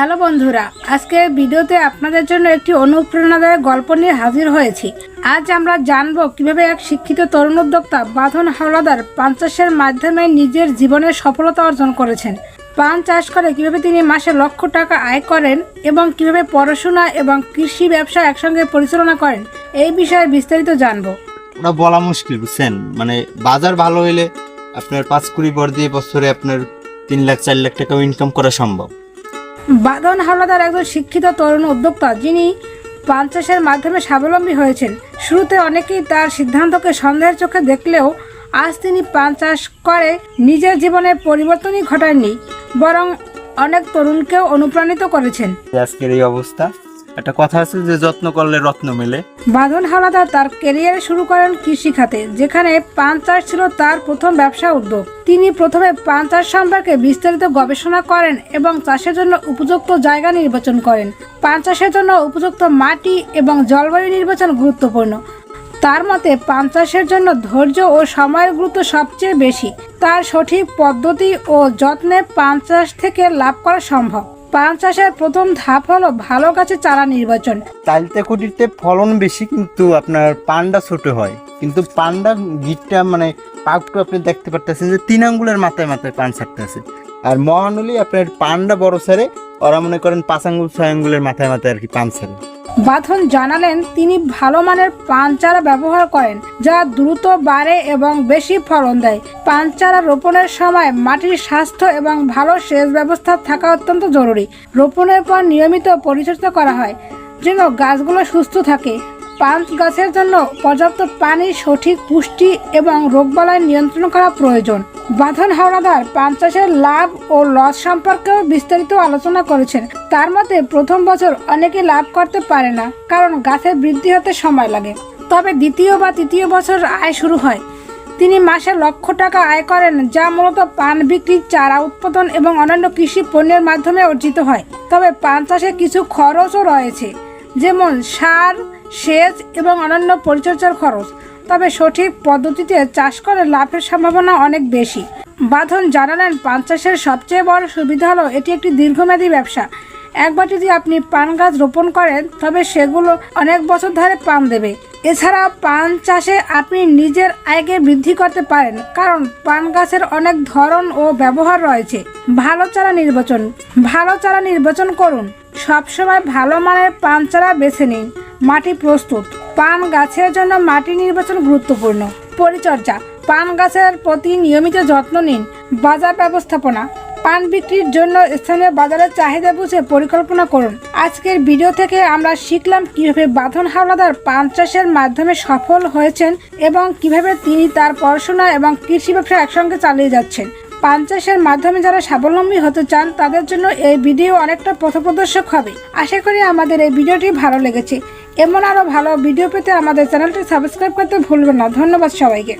Hello বন্ধুরা, আজকে ভিডিওতে আপনাদের জন্য একটি অনুপ্রেরণাদায়ক গল্প নিয়ে হাজির হয়েছি। আজ আমরা জানব কীভাবে এক শিক্ষিত তরুণ উদ্যোক্তা বাঁধন হাওলাদার পান চাষের মাধ্যমে নিজের জীবনের সফলতা অর্জন করেছেন। পান চাষ করে কীভাবে তিনি মাসে লক্ষ টাকা আয় করেন এবং কীভাবে পড়াশোনা এবং কৃষি ব্যবসা একসঙ্গে পরিচালনা করেন, এই বিষয়ে বিস্তারিত জানব। ওটা বলা মুশকিল, বুঝছেন? মানে বাজার ভালো হইলে আপনার পাঁচ কুড়ি পর দিয়ে বছরে আপনার তিন লাখ, চার লাখ টাকাও ইনকাম করা সম্ভব। বাঁধন হাওলাদার একজন শিক্ষিত তরুণ উদ্যোক্তা যিনি পান চাষের মাধ্যমে স্বাবলম্বী হয়েছেন। শুরুতে অনেকেই তার সিদ্ধান্তকে সন্দেহের চোখে দেখলেও আজ তিনি পান চাষ করে নিজের জীবনের পরিবর্তনই ঘটাননি, বরং অনেক তরুণকেও অনুপ্রাণিত করেছেন। আজকের এই অবস্থা। একটা কথা আছে যে যত্ন করলে রত্ন মেলে। বাঁধন হাওলাদার তার ক্যারিয়ার শুরু করেন কৃষি খাতে যেখানে পান চাষ ছিল তার প্রথম ব্যবসা উদ্যোগ। তিনি প্রথমে পান চাষ সম্পর্কে বিস্তারিত গবেষণা করেন এবং চাষের জন্য উপযুক্ত জায়গা নির্বাচন করেন। পান চাষের জন্য উপযুক্ত মাটি এবং জলবায়ু নির্বাচন গুরুত্বপূর্ণ। তার মতে পান চাষের জন্য ধৈর্য ও সময়ের গুরুত্ব সবচেয়ে বেশি। তার সঠিক পদ্ধতি ও যত্নে পান চাষ থেকে লাভ করা সম্ভব। পান চাষের প্রথম ধাপ হলো ভালো গাছের চারা নির্বাচন। চালতে কুটিতে ফলন বেশি কিন্তু আপনার পান্ডা ছোট হয়। কিন্তু পান্ডা গিটটা মানে পাকটু আপনি দেখতে পারতেছেন যে তিন আঙ্গুলের মাথায় মাথায় পান ছাড়তেছে আর মহানলি আপনার পান্ডা বড় সারে, ওরা মনে করেন পাঁচ আঙ্গুল, ছয় আঙ্গুলের মাথায় মাথায় আর কি পান ছাড়ে। বাঁধন জানালেন তিনি ভালো মানের পান চারা ব্যবহার করেন, যা দ্রুত বাড়ে এবং বেশি ফলন দেয়। পান চারা রোপণের সময় মাটির স্বাস্থ্য এবং ভালো সেচ ব্যবস্থা থাকা অত্যন্ত জরুরি। রোপণের পর নিয়মিত পরিচর্যা করা হয়, যেন গাছগুলো সুস্থ থাকে। পান গাছের জন্য পর্যাপ্ত পানি সঠিক পুষ্টি এবং রোগবালাই নিয়ন্ত্রণ করা প্রয়োজন। বাঁধন হাওড়াদার পান চাষের লাভ ও লস সম্পর্কেও বিস্তারিত আলোচনা করেছেন। তার মতে, প্রথম বছর অনেকে লাভ করতে পারে না, কারণ গাছের বৃদ্ধি হতে সময় লাগে। তবে দ্বিতীয় বা তৃতীয় বছর আয় শুরু হয়। তিনি মাসে লক্ষ টাকা আয় করেন, যা মূলত পান বিক্রি চারা উৎপাদন এবং অন্যান্য কৃষি পণ্যের মাধ্যমে অর্জিত হয়। তবে পান চাষে কিছু খরচও রয়েছে, যেমন সার সেচ এবং অন্যান্য পরিচর্যার খরচ। তবে সঠিক পদ্ধতিতে চাষ করে লাভের সম্ভাবনা অনেক বেশি। বাঁধন জানালেন পান চাষের সবচেয়ে বড় সুবিধা হলো এটি একটি দীর্ঘমেয়াদী ব্যবসা। একবার যদি আপনি পান গাছ রোপণ করেন, তবে সেগুলো অনেক বছর ধরে পান দেবে। এছাড়া পান চাষে আপনি নিজের আয়কে বৃদ্ধি করতে পারেন, কারণ পান গাছের অনেক ধরন ও ব্যবহার রয়েছে। ভালো চারা নির্বাচন। ভালো চারা নির্বাচন করুন। সবসময় ভালো মানের পান চারা বেছে নিন। মাটি প্রস্তুত। পান গাছের জন্য মাটি নির্বাচন গুরুত্বপূর্ণ। পরিচর্যা। পান গাছের প্রতি নিয়মিত যত্ন নিন। বাজার ব্যবস্থাপনা। পান বিক্রির জন্য স্থানীয় বাজারের চাহিদা বুঝে পরিকল্পনা করুন। আজকের ভিডিও থেকে আমরা শিখলাম কীভাবে বাঁধন হাওলাদার পান চাষের মাধ্যমে সফল হয়েছেন এবং কীভাবে তিনি তার পড়াশোনা এবং কৃষি ব্যবসা একসঙ্গে চালিয়ে যাচ্ছেন। পান চাষের মাধ্যমে যারা স্বাবলম্বী হতে চান, তাদের জন্য এই ভিডিও অনেকটা পথপ্রদর্শক হবে। আশা করি আমাদের এই ভিডিওটি ভালো লেগেছে। এমন আরও ভালো ভিডিও পেতে আমাদের চ্যানেলটি সাবস্ক্রাইব করতে ভুলবেন না। ধন্যবাদ সবাইকে।